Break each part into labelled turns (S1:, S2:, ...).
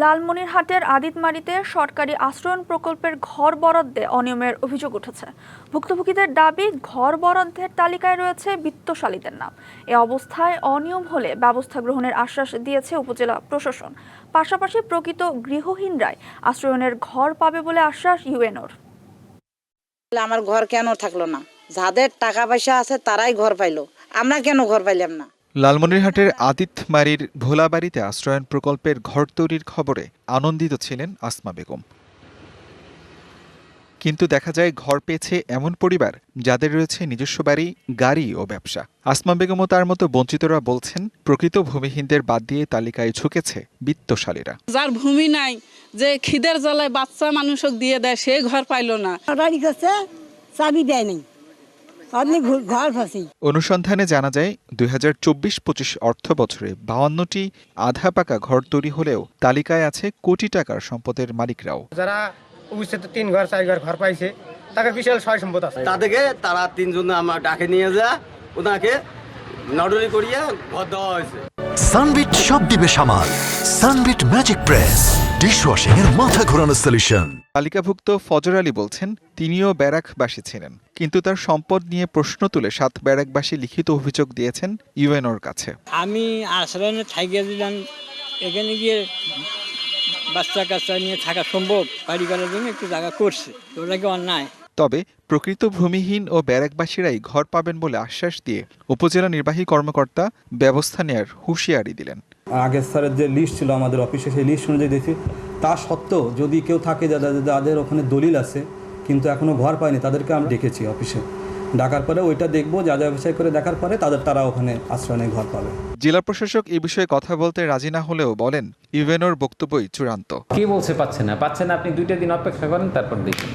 S1: লালমনিরহাটের আদিতমারিতে সরকারি আশ্রয়ণ প্রকল্পের ঘর বরাদ্দে অনিয়মের অভিযোগ উঠেছে। ভুক্তভোগীদের দাবি, ঘর বরাদ্দের তালিকায় রয়েছে বিত্তশালীদের নাম। এ অবস্থায় অনিয়ম হলে ব্যবস্থা গ্রহণের আশ্বাস দিয়েছে উপজেলা প্রশাসন। পাশাপাশি প্রকৃত গৃহহীনরাই আশ্রয়ণের ঘর পাবে বলে আশ্বাস ইউএনওর।
S2: আমার ঘর কেন থাকল না? যাদের টাকা পয়সা আছে তারাই ঘর পাইলো। আমরা কেন ঘর পাইলাম না?
S3: লালমনিরহাটের আদিতমারির ভোলাবাড়িতে আশ্রয়ন প্রকল্পের ঘর তৈরির খবরে আনন্দিত ছিলেন আসমা বেগম। কিন্তু দেখা যায় ঘর পেয়েছে এমন পরিবার যাদের রয়েছে নিজস্ব বাড়ি গাড়ি ও ব্যবসা। আসমা বেগমও তার মতো বঞ্চিতরা বলছেন প্রকৃত ভূমিহীনদের বাদ দিয়ে তালিকায় ঝুঁকেছে বিত্তশালীরা।
S4: যার ভূমি নাই যে খিদের জ্বালায় বাচ্চা মানুষক দিয়ে দেয় সে ঘর পাইল না।
S5: বাড়ি করছে চাবি দেয় নাই। আপনি ঘর ফাঁসি
S3: অনুসন্ধানে জানা যায় দুই হাজার চব্বিশ পঁচিশ অর্থ বছরে বাউান্নটি আধা পাকা ঘর তৈরি হলেও তালিকায় আছে কোটি টাকার সম্পদের মালিকরাও।
S6: যারা অবস্থিত তিন ঘর চার ঘর ঘর পাইছে তাকে বিশাল সয় সম্পদ আছে।
S7: তাদেরকে তারা তিনজন আমার ডাকে নিয়ে যা ওনাকে নডরি করিয়া ঘর দেওয়া হয়েছে।
S8: সানবিট সব দিবে সামাল। Sunbit magic press. ডিশওয়াশিং এর মাথা ঘোরানো সলিউশন
S3: তালিকাভুক্ত ফজর আলী বলছেন তিনিও ব্যারাকবাসী ছিলেন। কিন্তু তার সম্পদ নিয়ে প্রশ্ন তুলে সাত ব্যারাকবাসী লিখিত অভিযোগ দিয়েছেন ইউএনওর কাছে।
S9: আমি আশ্রয়নে থাকিয়ে দিলাম এখানে গিয়ে বাচ্চা কাচ্চা নিয়ে থাকা সম্ভব। বাড়ি করার জন্য একটু জায়গা করছে তো ওটা কি অন্যায়।
S3: তবে প্রকৃত ভূমিহীন ও ব্যারাকবাসীরাই ঘর পাবেন বলে আশ্বাস দিয়ে উপজেলা নির্বাহী কর্মকর্তা ব্যবস্থা নেয়ার হুঁশিয়ারি দিলেন।
S10: আগের স্যারের যে লিস্ট ছিল আমাদের অফিসে সেই লিস্ট অনুযায়ী দেখি। তা সত্ত্বেও যদি কেউ থাকে যাদের যাদের ওখানে দলিল আছে কিন্তু এখনও ঘর পায়নি তাদেরকে আমি ডেকেছি অফিসে ডাকার পরে ওইটা দেখব যা যা বিষয় করে দেখার পরে তাদের তারা ওখানে আশ্রয়নে ঘর পাবে।
S3: জেলা প্রশাসক এ বিষয়ে কথা বলতে রাজি না হলেও বলেন ইউএনওর বক্তব্যই চূড়ান্ত।
S11: কে বলছে পাচ্ছে না? পাচ্ছে না আপনি দুইটা দিন অপেক্ষা করেন তারপর দেখুন।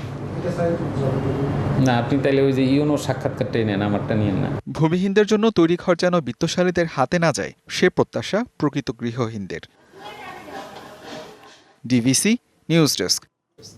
S11: না, আপনি তাহলে ওই যে ইউনো সাক্ষাৎকারটাই নেন, আমারটা নিয়েন না।
S3: ভূমিহীনদের জন্য তৈরি ঘর যেন বিত্তশালীদের হাতে না যায়, সে প্রত্যাশা প্রকৃত গৃহহীনদের। DVC news desk.